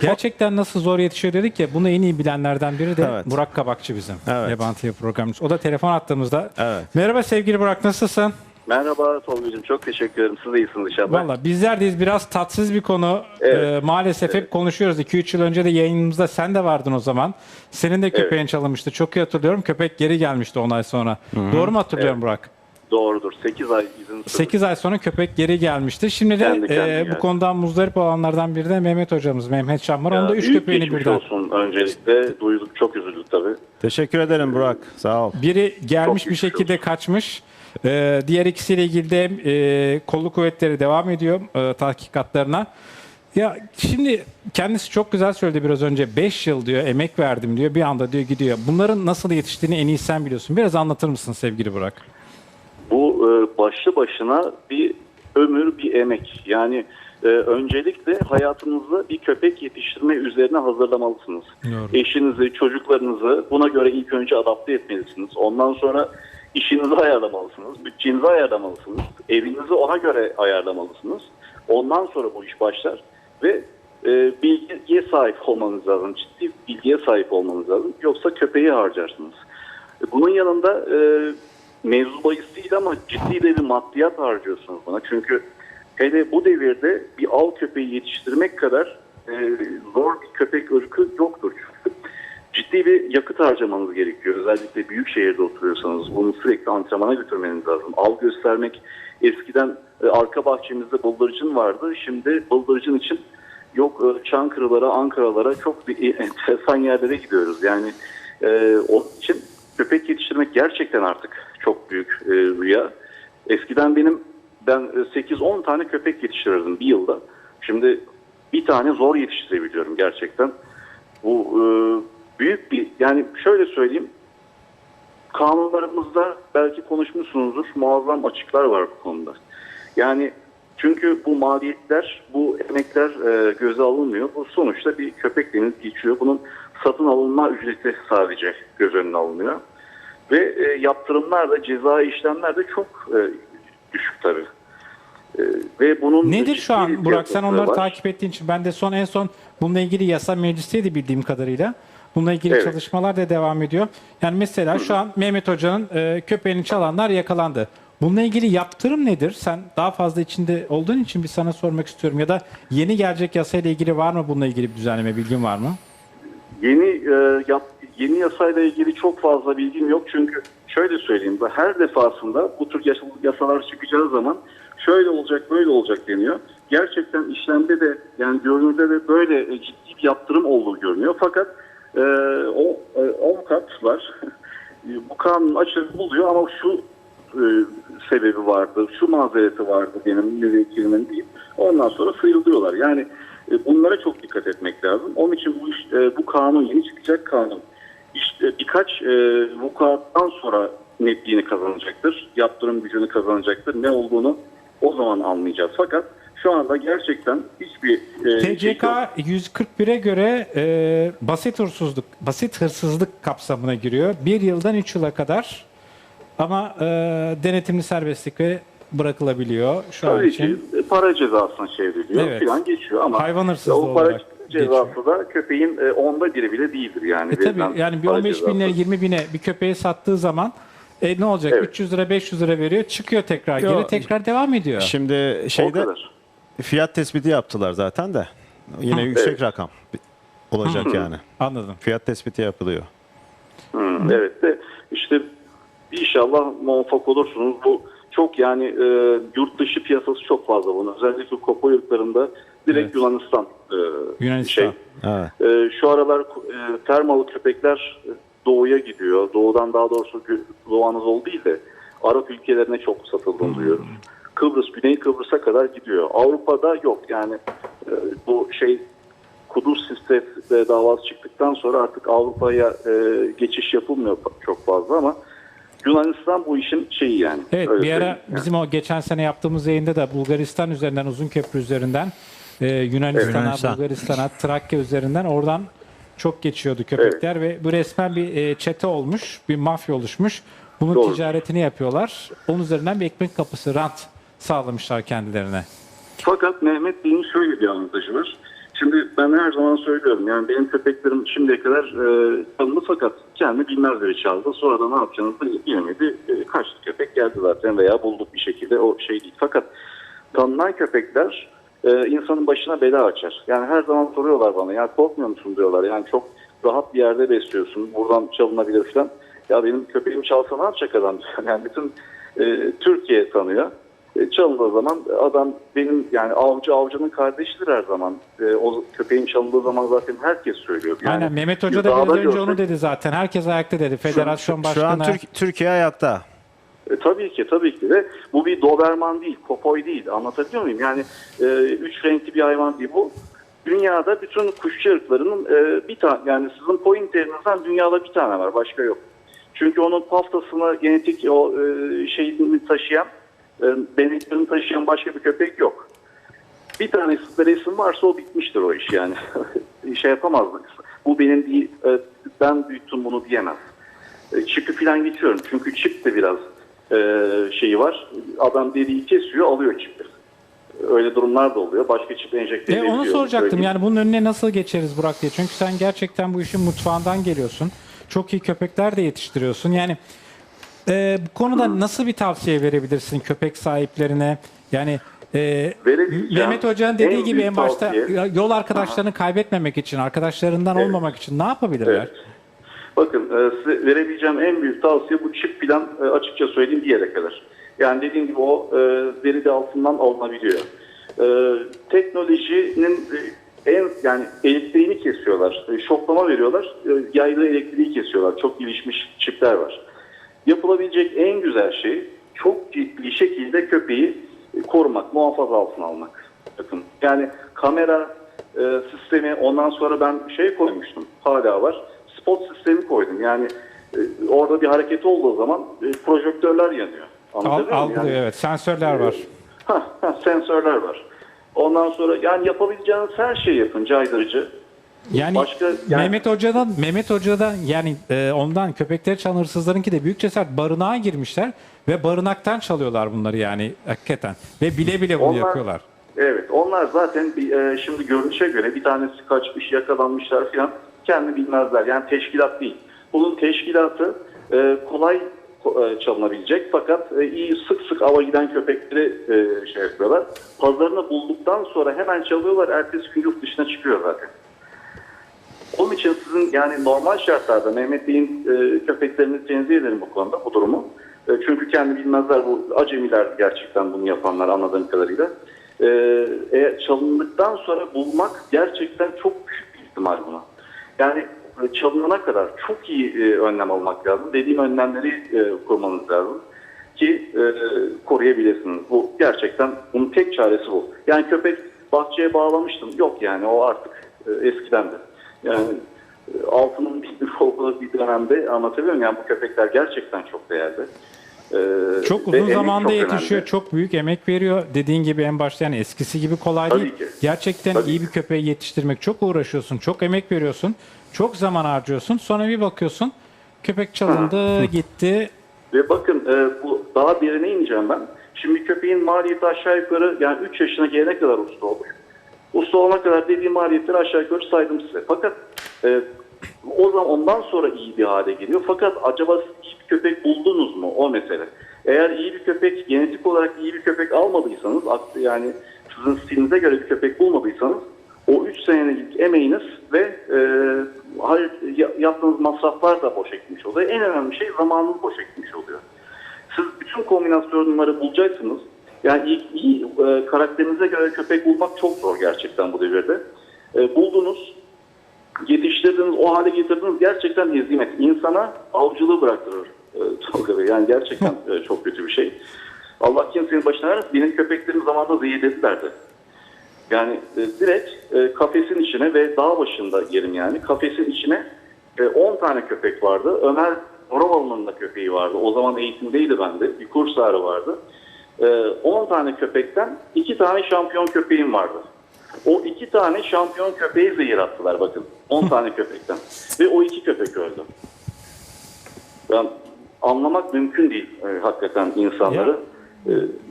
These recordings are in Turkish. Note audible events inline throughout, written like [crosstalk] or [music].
Gerçekten nasıl zor yetişiyor dedik ya bunu en iyi bilenlerden biri de Evet. Burak Kabakçı bizim. Evet. TV programcısı. O da telefon attığımızda. Evet. Merhaba sevgili Burak nasılsın? Merhaba Tolga'cığım çok teşekkür ederim. Siz de iyisiniz inşallah. Valla bizler deyiz biraz tatsız bir konu. Evet. Ee, maalesef hep konuşuyoruz. 2-3 yıl önce de yayınımızda sen de vardın o zaman. Senin de köpeğin çalınmıştı. Çok iyi hatırlıyorum. Köpek geri gelmişti 10 ay sonra. Doğru mu hatırlıyorum Burak? Doğrudur. 8 ay izin sürdü. 8 ay sonra köpek geri gelmişti. Şimdi de Kendi kendine e, bu geldi. konudan muzdarip olanlardan biri de Mehmet hocamız. Mehmet Şan var. Onda 3 Büyük köpeğini geçmiş birden. olsun öncelikle. Duyduk çok üzüldük tabii. Teşekkür ederim Burak. Sağ ol. Biri gelmiş Çok bir geçmiş şekilde kaçmış. Ee, diğer ikisiyle ilgili de e, kolluk kuvvetleri devam ediyor e, tahkikatlarına. Ya şimdi kendisi çok güzel söyledi biraz önce. 5 yıl diyor emek verdim diyor. Bir anda diyor gidiyor. Bunların nasıl yetiştiğini en iyi sen biliyorsun. Biraz anlatır mısın sevgili Burak? Bu e, başlı başına bir ömür, bir emek. Yani e, öncelikle hayatınızda bir köpek yetiştirme üzerine hazırlamalısınız. Doğru. Eşinizi, çocuklarınızı buna göre ilk önce adapte etmelisiniz. Ondan sonra işinizi ayarlamalısınız, bütçenizi ayarlamalısınız, evinizi ona göre ayarlamalısınız. Ondan sonra bu iş başlar ve e, bilgiye sahip olmanız lazım, ciddi bilgiye sahip olmanız lazım. Yoksa köpeği harcarsınız. Bunun yanında e, mevzu bahis değil ama ciddi de bir maddiyat harcıyorsunuz buna. Çünkü hele bu devirde bir av köpeği yetiştirmek kadar e, zor bir köpek ırkı yoktur. Ciddi bir yakıt harcamanız gerekiyor. Özellikle büyük şehirde oturuyorsanız bunu sürekli antrenmana götürmeniz lazım. Av göstermek eskiden e, arka bahçemizde bıldırcın vardı. Şimdi bıldırcın için yok e, Çankırılara, Ankaralara çok bir [laughs] enteresan yerlere gidiyoruz. Yani e, onun için köpek yetiştirmek gerçekten artık çok büyük e, rüya. Eskiden benim ben e, 8-10 tane köpek yetiştirirdim bir yılda. Şimdi bir tane zor yetiştirebiliyorum gerçekten. Bu e, büyük bir yani şöyle söyleyeyim kanunlarımızda belki konuşmuşsunuzdur muazzam açıklar var bu konuda. Yani çünkü bu maliyetler, bu emekler e, göze alınmıyor. Bu sonuçta bir köpek deniz geçiyor. Bunun satın alınma ücreti sadece göz önüne alınıyor. Ve e, yaptırımlar da cezai işlemler de çok e, düşük tabii. E, ve bunun Nedir şu an Burak? Sen onları var. takip ettiğin için ben de son en son bununla ilgili yasa meclisteydi bildiğim kadarıyla. Bununla ilgili Evet. çalışmalar da devam ediyor. Yani mesela şu an Mehmet Hoca'nın e, köpeğini çalanlar yakalandı. Bununla ilgili yaptırım nedir? Sen daha fazla içinde olduğun için bir sana sormak istiyorum. Ya da yeni gelecek yasayla ilgili var mı bununla ilgili bir düzenleme bilgin var mı? Yeni e, yap, yeni yasayla ilgili çok fazla bilgim yok çünkü şöyle söyleyeyim her defasında bu tür yasa- yasalar çıkacağı zaman şöyle olacak böyle olacak deniyor. Gerçekten işlemde de yani görünürde de böyle e, ciddi bir yaptırım olduğu görünüyor fakat e, o e, 10 kat var. [laughs] E, bu kanun açığı buluyor ama şu e, sebebi vardı, şu mazereti vardı benim müvekkilimin değil. Ondan sonra sıyrılıyorlar. Yani e, bunlara çok dikkat etmek lazım. Onun için bu iş, e, bu kanun yeni çıkacak kanun. İşte birkaç e, vukuattan sonra netliğini kazanacaktır. Yaptırım gücünü kazanacaktır. Ne olduğunu o zaman anlayacağız. Fakat şu anda gerçekten hiçbir e, şey TCK yok. 141'e göre e, basit hırsızlık basit hırsızlık kapsamına giriyor. Bir yıldan 3 yıla kadar ama e, denetimli serbestlik ve bırakılabiliyor şu an Tabii için. ki para cezasına çevriliyor Evet. falan geçiyor ama Hayvan hırsızlığı o para olarak cezası da köpeğin e, onda biri bile değildir yani. E tabii yani bir para 15 bin lira cezası. 20 bine bir köpeği sattığı zaman e, ne olacak? Evet. 300 lira 500 lira veriyor çıkıyor tekrar Yo, geri tekrar devam ediyor. Şimdi şeyde fiyat tespiti yaptılar zaten de. Yine yüksek Evet. rakam olacak yani. Anladım. Fiyat tespiti yapılıyor. Hı, Evet de işte inşallah muvaffak olursunuz. Bu çok yani e, yurt dışı piyasası çok fazla bunun. Özellikle Kopo yurtlarında direkt Evet. Yunanistan e, Yunanistan. şey. Evet. E, şu aralar e, termalı köpekler doğuya gidiyor. Doğudan daha doğrusu Doğu Anadolu değil de Arap ülkelerine çok satıldığını duyuyoruz. Kıbrıs, Güney Kıbrıs'a kadar gidiyor. Avrupa'da yok yani e, bu şey Kudüs sistemi davası çıktıktan sonra artık Avrupa'ya e, geçiş yapılmıyor çok fazla ama Yunanistan bu işin şeyi yani. Evet bir ara söyleyeyim. bizim o geçen sene yaptığımız yayında da Bulgaristan üzerinden uzun köprü üzerinden e, Yunanistan'a, Yunanistan. Bulgaristan'a, Trakya üzerinden oradan çok geçiyordu köpekler ve bu resmen bir e, çete olmuş, bir mafya oluşmuş. Bunun Doğru. ticaretini yapıyorlar. Onun üzerinden bir ekmek kapısı, rant sağlamışlar kendilerine. Fakat Mehmet Bey'in şöyle bir avantajı var. Şimdi ben her zaman söylüyorum yani benim köpeklerim şimdiye kadar e, tanıdı fakat kendi bilmezleri çaldı. Sonra da ne yapacağını da bilemedi. E, kaçtı köpek geldi zaten veya bulduk bir şekilde o şey değil. Fakat tanınan köpekler e, insanın başına bela açar. Yani her zaman soruyorlar bana ya korkmuyor musun diyorlar. Yani çok rahat bir yerde besliyorsun. Buradan çalınabilir falan. Ya benim köpeğim çalsa ne yapacak adam? [laughs] Yani bütün e, Türkiye tanıyor. E, çalındığı zaman adam benim yani avcı avcının kardeşidir her zaman. E, o köpeğin çalındığı zaman zaten herkes söylüyor. Yani Aynen Mehmet Hoca da biraz önce onu görsek- dedi zaten. Herkes ayakta dedi. Federasyon Şu an başkanı. Türk- Türkiye ayakta. E, tabii ki tabii ki de bu bir Doberman değil, Kopoy değil. Anlatabiliyor muyum? Yani e, üç renkli bir hayvan değil bu. Dünyada bütün kuşçu ırklarının e, bir tane yani sizin pointerinizden dünyada bir tane var, başka yok. Çünkü onun paftasını genetik o e, şeyini taşıyan, e, beneklerini taşıyan başka bir köpek yok. Bir tanesi resim varsa o bitmiştir o iş yani. [laughs] şey yapamazdık. Bu benim değil, e, ben büyüttüm bunu diyemez. E, Çipi falan geçiyorum. Çünkü çip de biraz şeyi var. Adam deriyi kesiyor, alıyor çipi. Öyle durumlar da oluyor. Başka çip enjekte E, edebiliyor. onu soracaktım Söyleyeyim. yani bunun önüne nasıl geçeriz Burak diye. Çünkü sen gerçekten bu işin mutfağından geliyorsun. Çok iyi köpekler de yetiştiriyorsun. Yani e, bu konuda nasıl bir tavsiye verebilirsin köpek sahiplerine? Yani e, Mehmet Hoca'nın dediği en gibi en başta tavsiye- yol arkadaşlarını kaybetmemek için, arkadaşlarından Evet. olmamak için ne yapabilirler? Evet. Bakın e, size verebileceğim en büyük tavsiye bu çip plan e, açıkça söyleyeyim bir yere kadar. Yani dediğim gibi o e, veri de altından alınabiliyor. Teknolojinin en yani elektriğini kesiyorlar. Şoklama veriyorlar. Yaylı elektriği kesiyorlar. Çok gelişmiş çipler var. Yapılabilecek en güzel şey çok ciddi şekilde köpeği korumak, muhafaza altına almak. Bakın yani kamera e, sistemi ondan sonra ben şey koymuştum. Hala var. Spot sistemi koydum. Yani e, orada bir hareket olduğu zaman e, projektörler yanıyor. Al, algılıyor Yani- evet. Sensörler var. Hah, hah, sensörler var. Ondan sonra yani yapabileceğiniz her şeyi yapın caydırıcı. Yani, Başka- yani- Mehmet Hoca'dan Mehmet Hoca'dan yani e, ondan köpekleri çalan hırsızlarınki de büyük cesaret barınağa girmişler ve barınaktan çalıyorlar bunları yani hakikaten ve bile bile bunu Onlar- yapıyorlar. Evet onlar zaten bir, e, şimdi görünüşe göre bir tanesi kaçmış yakalanmışlar falan kendi bilmezler. Yani teşkilat değil. Bunun teşkilatı e, kolay e, çalınabilecek fakat e, iyi sık sık ava giden köpekleri e, şey yapıyorlar. Pazarını bulduktan sonra hemen çalıyorlar. Ertesi gün yurt dışına çıkıyor zaten. Onun için sizin yani normal şartlarda Mehmet Bey'in e, köpeklerini tenzih ederim bu konuda bu durumu. E, çünkü kendi bilmezler bu acemiler gerçekten bunu yapanlar anladığım kadarıyla. E, eğer çalındıktan sonra bulmak gerçekten çok büyük bir ihtimal buna. Yani e, çalınana kadar çok iyi e, önlem almak lazım. Dediğim önlemleri e, kurmanız lazım ki e, koruyabilirsiniz. Bu gerçekten bunun tek çaresi bu. Yani köpek bahçeye bağlamıştım. Yok yani o artık e, eskidendi. Yani e, altının bitmiş olduğu bir dönemde anlatabiliyor muyum? Yani bu köpekler gerçekten çok değerli. E, Çok ve uzun zamanda yetişiyor, önemli. çok büyük emek veriyor. Dediğin gibi en başta yani eskisi gibi kolay Tabii değil. ki. Gerçekten Tabii iyi bir köpeği yetiştirmek çok uğraşıyorsun, çok emek veriyorsun, çok zaman harcıyorsun. Sonra bir bakıyorsun köpek çalındı, gitti. Ve bakın e, bu daha derine ineceğim ben. Şimdi köpeğin maliyeti aşağı yukarı yani 3 yaşına gelene kadar usta oluyor. Usta olana kadar dediğim maliyetleri aşağı yukarı saydım size. Fakat e, o zaman ondan sonra iyi bir hale geliyor. Fakat acaba iyi bir köpek buldunuz mu? O mesele. Eğer iyi bir köpek, genetik olarak iyi bir köpek almadıysanız, yani sizin stilinize göre bir köpek bulmadıysanız o 3 senelik emeğiniz ve e, yaptığınız masraflar da boşa gitmiş oluyor. En önemli şey zamanınız boşa gitmiş oluyor. Siz bütün kombinasyonları bulacaksınız. Yani iyi, iyi e, karakterinize göre köpek bulmak çok zor gerçekten bu devirde. E, buldunuz, yetiştirdiniz, o hale getirdiniz gerçekten hezimet. İnsana avcılığı bıraktırır e, Tolga Bey. Yani gerçekten e, çok kötü bir şey. Allah kimsenin başına vermesin. Benim köpeklerim zamanında zehirledilerdi. Yani e, direkt e, kafesin içine ve dağ başında yerim yani. Kafesin içine e, 10 tane köpek vardı. Ömer Rovalı'nın da köpeği vardı. O zaman eğitimdeydi bende. Bir kurs ağrı vardı. E, 10 tane köpekten 2 tane şampiyon köpeğim vardı. O iki tane şampiyon köpeği zehir attılar bakın. 10 tane köpekten. Ve o iki köpek öldü. Ben anlamak mümkün değil e, hakikaten insanları.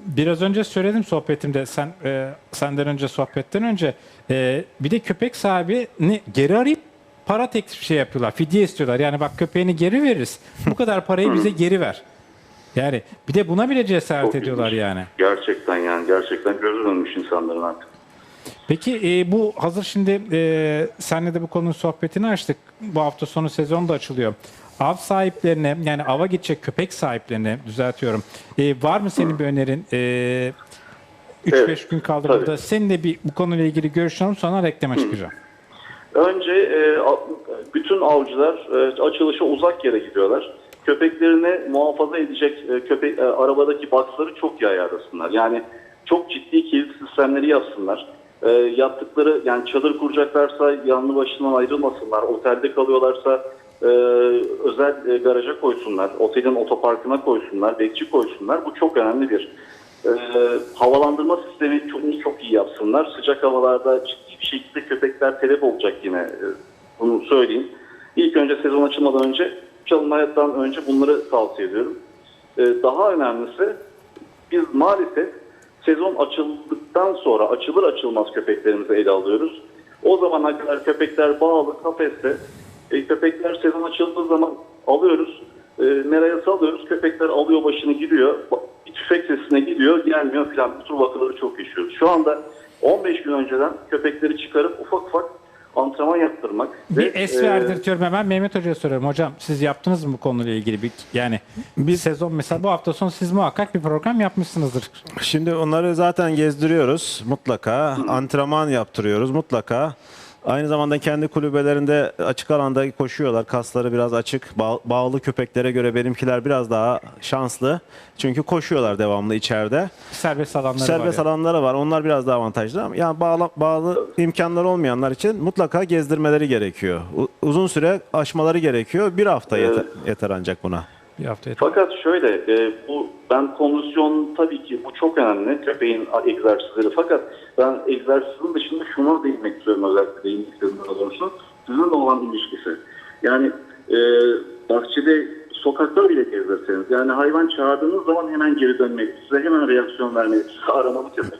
Biraz önce söyledim sohbetimde sen e, senden önce sohbetten önce e, bir de köpek sahibini geri arayıp para teklif şey yapıyorlar. Fidye istiyorlar. Yani bak köpeğini geri veririz. Bu kadar parayı bize geri ver. Yani bir de buna bile cesaret Çok ediyorlar ilginç. yani. Gerçekten yani gerçekten gözü dönmüş insanların artık. Peki e, bu hazır şimdi e, senle de bu konunun sohbetini açtık. Bu hafta sonu sezon da açılıyor. Av sahiplerine yani ava gidecek köpek sahiplerine düzeltiyorum. E, var mı senin bir önerin? E, 3-5 Evet, gün kaldı tabii. burada. Senin de bir bu konuyla ilgili görüşün alalım sonra reklama çıkacağım. Önce e, a- bütün avcılar e, açılışa uzak yere gidiyorlar. Köpeklerini muhafaza edecek e, köpek e, arabadaki boxları çok iyi ayarlasınlar. Yani çok ciddi kilit sistemleri yapsınlar. E, yaptıkları yani çadır kuracaklarsa yanlı başından ayrılmasınlar. Otelde kalıyorlarsa e, özel e, garaja koysunlar. Otelin otoparkına koysunlar. Bekçi koysunlar. Bu çok önemli bir e, havalandırma sistemi çok, çok iyi yapsınlar. Sıcak havalarda ciddi bir şekilde köpekler telef olacak yine. E, bunu söyleyeyim. İlk önce sezon açılmadan önce çalınmadan önce bunları tavsiye ediyorum. E, daha önemlisi biz maalesef sezon açıldıktan sonra açılır açılmaz köpeklerimizi ele alıyoruz. O zamana kadar köpekler bağlı kafeste. E, köpekler sezon açıldığı zaman alıyoruz. E, meraya salıyoruz. Köpekler alıyor başını gidiyor. Bir tüfek sesine gidiyor. Gelmiyor filan. Bu tür vakaları çok yaşıyoruz. Şu anda 15 gün önceden köpekleri çıkarıp ufak ufak antrenman yaptırmak. Bir ve, es e, verdirtiyorum hemen Mehmet Hoca'ya soruyorum. Hocam siz yaptınız mı bu konuyla ilgili bir yani bir sezon mesela bu hafta sonu siz muhakkak bir program yapmışsınızdır. Şimdi onları zaten gezdiriyoruz mutlaka. Antrenman yaptırıyoruz mutlaka. Aynı zamanda kendi kulübelerinde açık alanda koşuyorlar. Kasları biraz açık. Bağ- bağlı köpeklere göre benimkiler biraz daha şanslı. Çünkü koşuyorlar devamlı içeride. Serbest alanları Serbest var. yani. alanları var. Onlar biraz daha avantajlı ama yani bağlı, bağlı imkanları olmayanlar için mutlaka gezdirmeleri gerekiyor. U- uzun süre aşmaları gerekiyor. Bir hafta yeter, yeter ancak buna. Bir hafta yeter. Fakat şöyle, e, bu ben kondisyon tabii ki bu çok önemli köpeğin egzersizleri. Fakat ben egzersizin dışında şuna değinmek istiyorum özellikle değinmek istiyorum daha doğrusu. Sizinle olan ilişkisi. Yani e, bahçede sokakta bile gezdirseniz yani hayvan çağırdığınız zaman hemen geri dönmeli. Size hemen reaksiyon vermeli. Size aramalı köpek.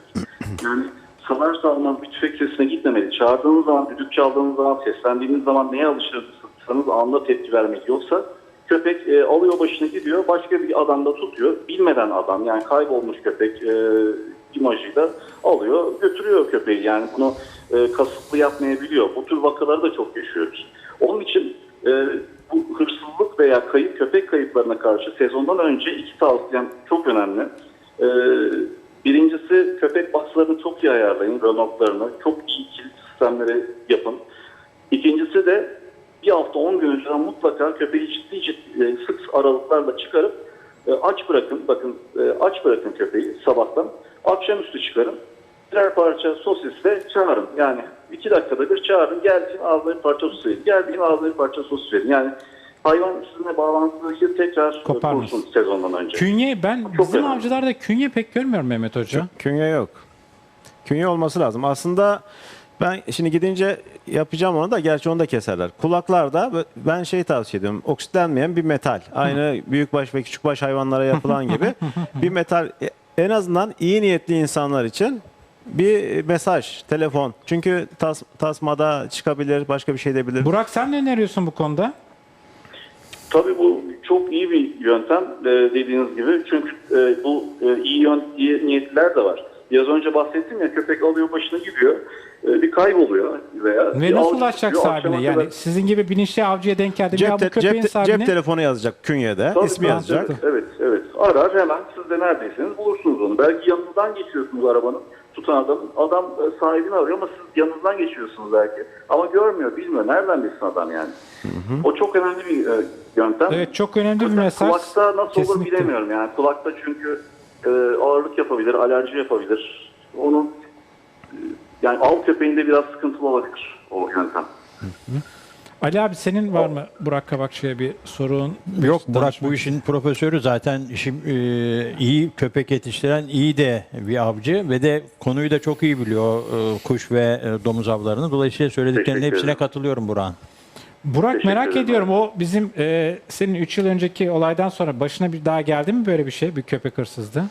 Yani salar salmaz bir tüfek sesine gitmemeli. Çağırdığınız zaman, düdük çaldığınız zaman, seslendiğiniz zaman neye alışırsanız anında tepki vermek. Yoksa köpek e, alıyor başını gidiyor, başka bir adam da tutuyor. Bilmeden adam yani kaybolmuş köpek e, imajıyla alıyor, götürüyor köpeği. Yani bunu e, kasıtlı yapmayabiliyor. Bu tür vakaları da çok yaşıyoruz. Onun için e, bu hırsızlık veya kayıp köpek kayıplarına karşı sezondan önce iki tavsiyem çok önemli. E, birincisi köpek boxlarını çok iyi ayarlayın, römorklarını. Çok iyi kilit de bir hafta 10 gün önceden mutlaka köpeği ciddi ciddi e, sık aralıklarla çıkarıp e, aç bırakın. Bakın e, aç bırakın köpeği sabahtan. Akşamüstü çıkarın. Birer parça sosisle çağırın. Yani iki dakikada bir çağırın. Geldiğin ağzına bir parça sosis verin. Geldiğin ağzına bir parça sosis verin. Yani hayvan sizinle bağlantıyı tekrar Koparmasın. kursun sezondan önce. Künye ben Çok bizim önemli. avcılarda künye pek görmüyorum Mehmet Hoca. Künye yok. Künye olması lazım. Aslında ben şimdi gidince yapacağım onu da gerçi onu da keserler. Kulaklarda ben şey tavsiye ediyorum. Oksitlenmeyen bir metal. Aynı büyükbaş ve küçükbaş hayvanlara [laughs] yapılan gibi bir metal E, en azından iyi niyetli insanlar için bir mesaj, telefon. Çünkü tas, tasmada çıkabilir, başka bir şey de bilir. Burak sen ne öneriyorsun bu konuda? Tabii bu çok iyi bir yöntem e, dediğiniz gibi. Çünkü e, bu iyi, yön, iyi niyetliler de var. Biraz önce bahsettim ya köpek alıyor başına gidiyor. E, bir kayboluyor veya Ve nasıl sahibine? akşama Yani kadar- sizin gibi bilinçli avcıya denk geldi. Ya Cep, bu te- köpeğin cep, te- sahibine cep telefonu yazacak künyede. Tabii, ismi tabii, yazacak. Evet, evet, evet. Arar hemen siz de neredeyseniz bulursunuz onu. Belki yanınızdan geçiyorsunuz arabanın tutan adamın. Adam e, sahibini arıyor ama siz yanınızdan geçiyorsunuz belki. Ama görmüyor, bilmiyor. Nereden bilsin adam yani? O çok önemli bir e, yöntem. Evet çok önemli bir mesaj. Kulakta nasıl olur Kesinlikle. bilemiyorum. Yani kulakta çünkü e, ağırlık yapabilir, alerji yapabilir. Onun e, yani av köpeğinde biraz sıkıntılı olabilir o yöntem. Ali abi senin var mı Burak Kabakçı'ya bir sorun? Yok Burak bu işin profesörü zaten işim e, iyi köpek yetiştiren iyi de bir avcı ve de konuyu da çok iyi biliyor e, kuş ve e, domuz avlarını. Dolayısıyla söylediklerinin hepsine katılıyorum Burak'ın. Burak Teşekkür merak ederim. ediyorum o bizim e, senin 3 yıl önceki olaydan sonra başına bir daha geldi mi böyle bir şey bir köpek hırsızlığı?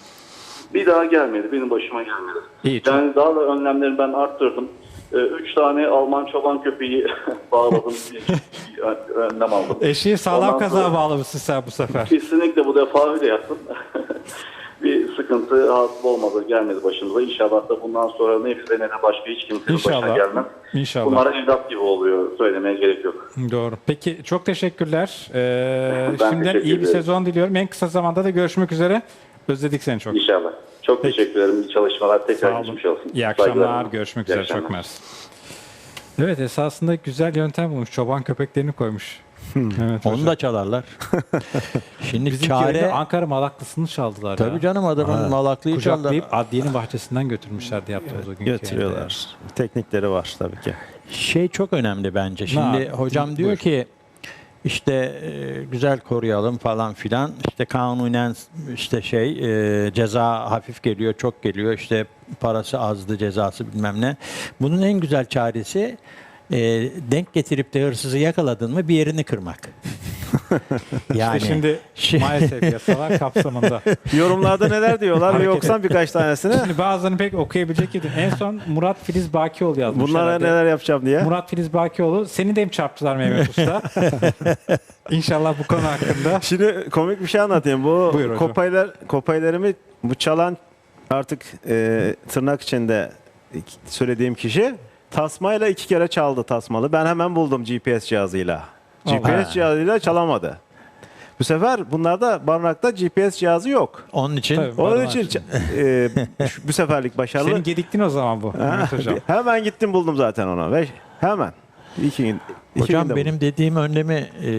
Bir daha gelmedi. Benim başıma gelmedi. İyi, çok- Yani daha da önlemleri ben arttırdım. Ee, Üç tane Alman çoban köpeği [laughs] bağladım. önlem aldım. Eşeği sağlam Ondan kaza bağlamışsın sen bu sefer. Kesinlikle bu defa öyle yaptım. [laughs] bir sıkıntı hasıl olmadı, gelmedi başımıza. İnşallah da bundan sonra ne bize ne de başka hiç kimsenin başına İnşallah. gelmez. İnşallah. Bunlara evlat gibi oluyor. Söylemeye gerek yok. Doğru. Peki çok teşekkürler. Ee, şimdiden teşekkür iyi bir sezon diliyorum. En kısa zamanda da görüşmek üzere. Özledik seni çok. İnşallah. Çok teşekkür ederim. İyi çalışmalar. Tekrar geçmiş olsun. İyi akşamlar. Görüşmek İyi üzere. akşamlar. Çok mersi. Evet esasında güzel yöntem bulmuş. Çoban köpeklerini koymuş. evet, Onu hocam. da çalarlar. [laughs] Şimdi Bizim çare... Ankara Malaklısını çaldılar Tabii ya. canım adamın malaklıyı çaldılar. Kucaklayıp adliyenin bahçesinden götürmüşlerdi yaptığımız o günkü Götürüyorlar. Teknikleri var tabii ki. Şey çok önemli bence. Şimdi Ne? hocam diyor Buyur. ki işte e, güzel koruyalım falan filan. İşte kanunen işte şey e, ceza hafif geliyor, çok geliyor. İşte parası azdı, cezası bilmem ne. Bunun en güzel çaresi e, denk getirip de hırsızı yakaladın mı bir yerini kırmak. [laughs] yani İşte şimdi [laughs] şey- maalesef yasalar kapsamında. [laughs] Yorumlarda neler diyorlar bir Hareket birkaç tanesini. Şimdi bazılarını pek okuyabilecek gibi. En son Murat Filiz Bakioğlu yazmış Bunlara herhalde. neler yapacağım diye. Murat Filiz Bakioğlu seni de mi çarptılar Mehmet Usta? İnşallah bu konu hakkında. Şimdi komik bir şey anlatayım. Bu Buyur hocam. kopaylar kopaylarımı bu çalan artık e, tırnak içinde söylediğim kişi tasmayla iki kere çaldı tasmalı. Ben hemen buldum GPS cihazıyla. GPS cihazıyla çalamadı. Bu sefer bunlarda barınakta GPS cihazı yok. onun için Tabii. Onun Barınak için e, şu- [laughs] bu seferlik başarılı. Senin gediktin o zaman bu Mehmet Hocam. hemen gittim buldum zaten ona ve hemen. İki gün. iki Hocam günde benim dediğim önlemi e,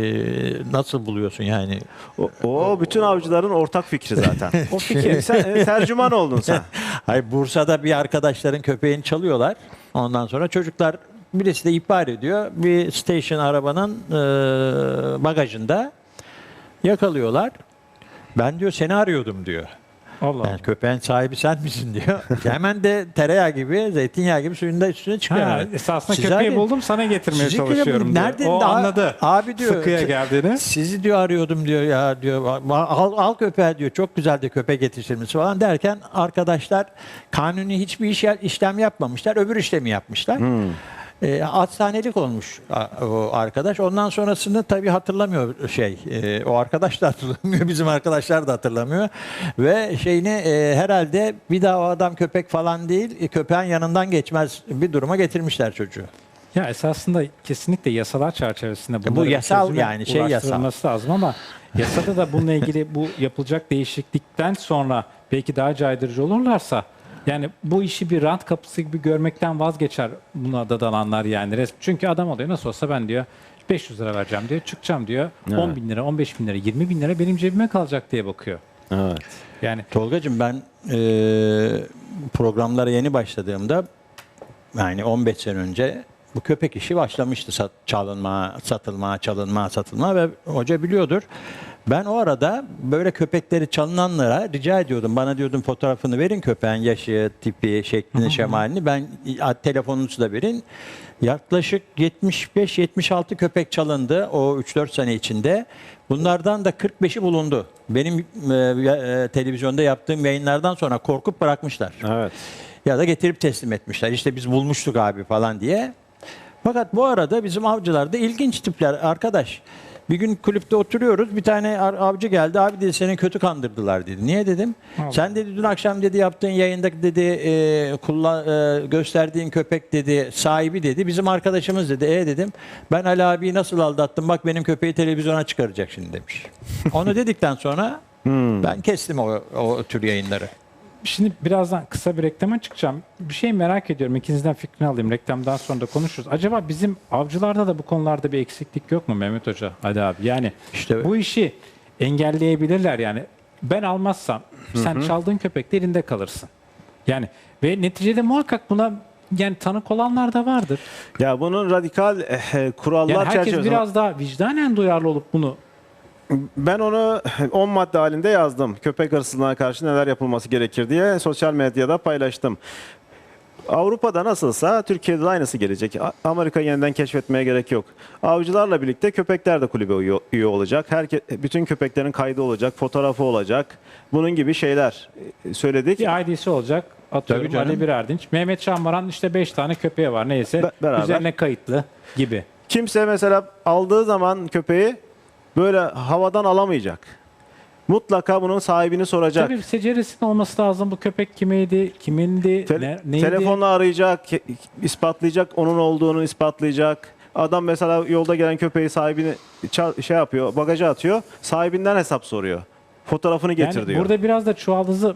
nasıl buluyorsun yani? O, o bütün avcıların ortak fikri zaten. [laughs] o fikir. Sen e, tercüman oldun sen. [laughs] Hayır Bursa'da bir arkadaşların köpeğini çalıyorlar. Ondan sonra çocuklar birisi de ihbar ediyor. Bir station arabanın e, bagajında yakalıyorlar. Ben diyor seni arıyordum diyor. Allah. Yani köpeğin sahibi sen misin diyor. [laughs] Hemen de tereyağı gibi, zeytinyağı gibi suyun da üstüne çıkıyor. Ha, esasında Siz köpeği abi- buldum sana getirmeye çalışıyorum diyor. Nerede? O anladı. Abi diyor. Sıkıya geldiğini. Sizi diyor arıyordum diyor ya diyor. Al, al köpeği diyor. Çok güzel de köpek yetiştirmesi falan derken arkadaşlar kanuni hiçbir iş, işlem yapmamışlar. Öbür işlemi yapmışlar. E, hastanelik olmuş a- o arkadaş. Ondan sonrasını tabii hatırlamıyor şey. e, o arkadaş da hatırlamıyor. [laughs] Bizim arkadaşlar da hatırlamıyor. Ve şeyini e, herhalde bir daha o adam köpek falan değil. e, köpeğin yanından geçmez bir duruma getirmişler çocuğu. Ya esasında kesinlikle yasalar çerçevesinde Bu bunların yasal çözüme yani, şey yasal. lazım ama yasada da bununla ilgili bu yapılacak değişiklikten sonra belki daha caydırıcı olurlarsa yani bu işi bir rant kapısı gibi görmekten vazgeçer buna da dalanlar yani. Çünkü adam oluyor nasıl olsa ben diyor 500 lira vereceğim diyor. Çıkacağım diyor. 10 bin lira, 15 bin lira, 20 bin lira benim cebime kalacak diye bakıyor. Evet. Yani Tolgacığım ben e, programlara yeni başladığımda yani 15 sene önce bu köpek işi başlamıştı. Sat, çalınma, satılma, çalınma, satılma ve hoca biliyordur. Ben o arada böyle köpekleri çalınanlara rica ediyordum. Bana diyordum fotoğrafını verin köpeğin yaşı, tipi, şeklini, şemalini. Ben telefonunuzu da verin. Yaklaşık 75-76 köpek çalındı o 3-4 sene içinde. Bunlardan da 45'i bulundu. Benim e, e, televizyonda yaptığım yayınlardan sonra korkup bırakmışlar. Evet. Ya da getirip teslim etmişler. İşte biz bulmuştuk abi falan diye. Fakat bu arada bizim avcılarda ilginç tipler arkadaş. Bir gün kulüpte oturuyoruz. Bir tane avcı geldi. Abi dedi seni kötü kandırdılar dedi. Niye dedim? Sen dedi dün akşam dedi yaptığın yayında dedi e, kullan, e, gösterdiğin köpek dedi sahibi dedi. Bizim arkadaşımız dedi. E dedim. Ben Ali abiyi nasıl aldattım? Bak benim köpeği televizyona çıkaracak şimdi demiş. [laughs] Onu dedikten sonra ben kestim o, o tür yayınları. Şimdi birazdan kısa bir reklama çıkacağım. Bir şey merak ediyorum. İkinizden fikrini alayım. Reklamdan sonra da konuşuruz. Acaba bizim avcılarda da bu konularda bir eksiklik yok mu Mehmet Hoca? Hadi abi. Yani İşte- bu işi engelleyebilirler yani. Ben almazsam sen çaldığın köpek de elinde kalırsın. Yani ve neticede muhakkak buna yani tanık olanlar da vardır. Ya bunun radikal eh, kurallar Yani herkes çerçevesinde biraz daha vicdanen duyarlı olup bunu Ben onu 10 madde halinde yazdım. Köpek hırsızlığına karşı neler yapılması gerekir diye sosyal medyada paylaştım. Avrupa'da nasılsa Türkiye'de de aynısı gelecek. Amerika yeniden keşfetmeye gerek yok. Avcılarla birlikte köpekler de kulübe üye, olacak. Herke, bütün köpeklerin kaydı olacak, fotoğrafı olacak. Bunun gibi şeyler e, söyledik. Bir ID'si olacak. Atıyorum. Ali Birerdinç. Mehmet Şambaran işte 5 tane köpeği var neyse. Be- beraber. Üzerine kayıtlı gibi. Kimse mesela aldığı zaman köpeği böyle havadan alamayacak. Mutlaka bunun sahibini soracak. Tabii seceresinin olması lazım. Bu köpek kimiydi, kimindi, Te- ne, neydi? telefonla arayacak, ispatlayacak, onun olduğunu ispatlayacak. Adam mesela yolda gelen köpeği sahibini şey yapıyor, bagaja atıyor. Sahibinden hesap soruyor. Fotoğrafını getir yani diyor. burada biraz da çuvaldızı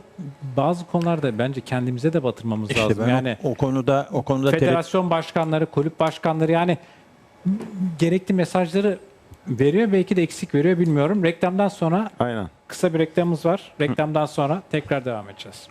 bazı konularda bence kendimize de batırmamız İşte lazım. ben o- Yani o, konuda o konuda tele- federasyon başkanları, kulüp başkanları yani gerekli mesajları veriyor belki de eksik veriyor bilmiyorum. Reklamdan sonra Aynen. kısa bir reklamımız var. Reklamdan sonra tekrar devam edeceğiz.